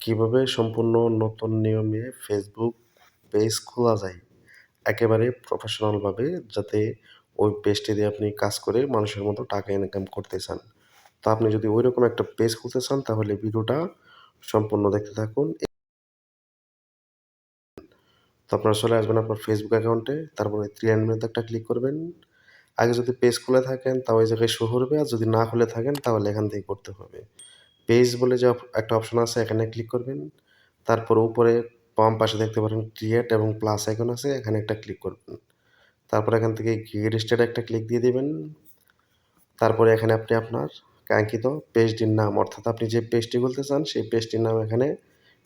কীভাবে সম্পূর্ণ নতুন নিয়মে ফেসবুক পেজ খোলা যায়? একেবারে প্রফেশনালভাবে যাতে ওই পেজটি দিয়ে আপনি কাজ করে মানুষের মতো টাকা ইনকাম করতে চান। তো আপনি যদি ওই রকম একটা পেজ খুলতে চান, তাহলে ভিডিওটা সম্পূর্ণ দেখতে থাকুন। তো আপনারা চলে আসবেন আপনার ফেসবুক অ্যাকাউন্টে তারপরে থ্রি মেনুতে একটা ক্লিক করবেন। আগে যদি পেজ খুলে থাকেন তাও ওই জায়গায় শো করবে, আর যদি না খুলে থাকেন, তাহলে এখান থেকে করতে হবে। পেজ বলে যে একটা অপশন আছে, এখানে ক্লিক করবেন। তারপর উপরে বাম পাশে দেখতে পারেন ক্রিয়েট এবং প্লাস আইকন আছে, এখানে একটা ক্লিক করবেন। তারপর এখান থেকে গেট স্টার্ট একটা ক্লিক দিয়ে দেবেন। তারপরে এখানে আপনি আপনার কাঙ্ক্ষিত পেজটির নাম, অর্থাৎ আপনি যে পেজটি বলতে চান, সেই পেজটির নাম এখানে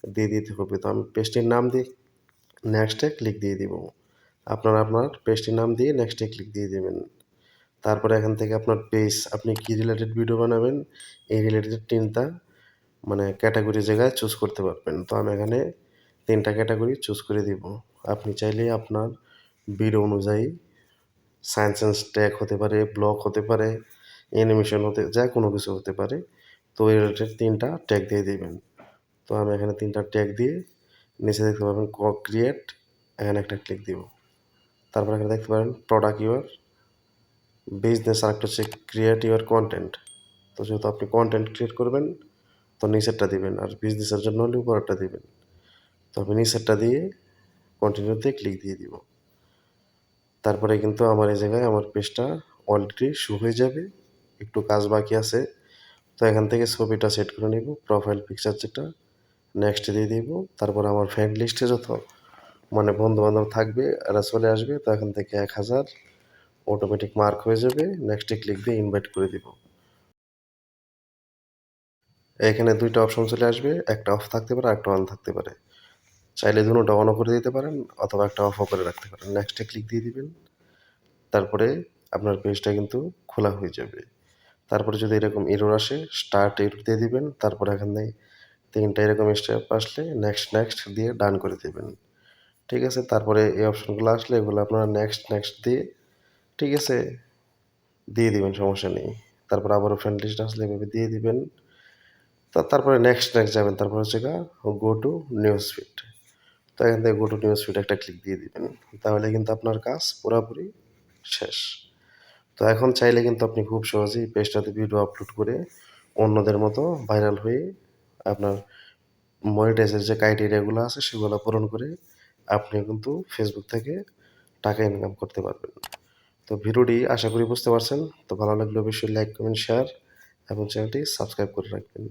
দিয়ে দিতে হবে। তো আমি পেজটির নাম দিয়ে নেক্সটে ক্লিক দিয়ে দিব। আপনার আপনার পেজটির নাম দিয়ে নেক্সটে ক্লিক দিয়ে দেবেন। তারপরে এখান থেকে আপনার পেজ আপনি কি রিলেটেড ভিডিও বানাবেন? এই রিলেটেড তিনটা মানে ক্যাটাগরি জায়গায় চুজ করতে পারবেন। তো আমি এখানে তিনটা ক্যাটাগরি চুজ করে দিব। আপনি চাইলে আপনার ভিডিও অনুযায়ী সায়েন্স অ্যান্ড ট্যাগ হতে পারে ব্লক হতে পারে অ্যানিমেশন হতে, যা কোনো কিছু হতে পারে, তো এই তিনটা ট্যাগ দিয়ে দিবেন। তো আমি এখানে তিনটা ট্যাগ দিয়ে নিচে দেখতে পাবেন ক ক্রিয়েট এখানে একটা ক্লিক দিব। তারপর এখানে দেখতে পারেন প্রোডাক্ট ইউর বিজনেস আর একটা হচ্ছে ক্রিয়েট ইউর কন্টেন্ট তো যেহেতু আপনি কন্টেন্ট ক্রিয়েট করবেন তো নিচেরটা দিবেন, আর বিজনেসের জন্য হলে উপরেরটা দিবেন। তো আমি নিচেরটা দিয়ে কন্টিনিউতে ক্লিক দিয়ে দিব। তারপরে কিন্তু আমার এই জায়গায় আমার পেজটা অলরেডি শু হয়ে যাবে, একটু কাজ বাকি আছে। তো এখান থেকে ছবিটা সেট করে নেব প্রোফাইল পিকচার যেটা নেক্সট দিয়ে দিব। তারপর আমার ফ্রেন্ড লিস্টে যত মানে বন্ধু বান্ধব থাকবে, এরা চলে আসবে, তো এখান থেকে এক হাজার অটোমেটিক মার্ক হয়ে যাবে। নেক্সটে ক্লিক দিয়ে ইনভাইট করে দিব। এখানে দুইটা অপশন চলে আসবে, একটা অফ থাকতে পারে একটা অন থাকতে পারে। চাইলে দুটোটা অনও করে দিতে পারেন অথবা একটা অফও করে রাখতে পারেন। নেক্সটে ক্লিক দিয়ে দিবেন। তারপরে আপনার পেজটা কিন্তু খোলা হয়ে যাবে। তারপরে যদি এরকম এরর আসে স্টার্ট এরর দিয়ে দিবেন। তারপর এখানে তিনটা এরকম স্টেপ আসলে নেক্সট নেক্সট দিয়ে ডান করে দেবেন। ঠিক আছে? তারপরে এই অপশনগুলো আসলে এগুলো আপনারা নেক্সট নেক্সট দিয়ে, ঠিক আছে? দিয়ে দিবেন, সমস্যা নেই। তারপর আবারও ফ্রেন্ড লিস্ট আসলে এভাবে দিয়ে দিবেন। তো তারপরে নেক্সট নেক্সট যাবেন, তারপর হচ্ছে গা গো টু নিউজ ফিড তো এখান থেকে গো টু নিউজ ফিড একটা ক্লিক দিয়ে দিবেন, তাহলে কিন্তু আপনার কাজ পুরোপুরি শেষ। তো এখন চাইলে কিন্তু আপনি খুব সহজেই পেজটাতে ভিডিও আপলোড করে অন্যদের মতো ভাইরাল হয়ে আপনার মনিটাইজের যে ক্রাইটেরিয়াগুলো আছে সেগুলো পূরণ করে আপনি কিন্তু ফেসবুক থেকে টাকা ইনকাম করতে পারবেন। তো ভিডিওটি আশা করি বুঝতে পারছেন। তো ভালো লাগলে অবশ্যই লাইক কমেন্ট শেয়ার এবং চ্যানেলটি সাবস্ক্রাইব করে রাখবেন।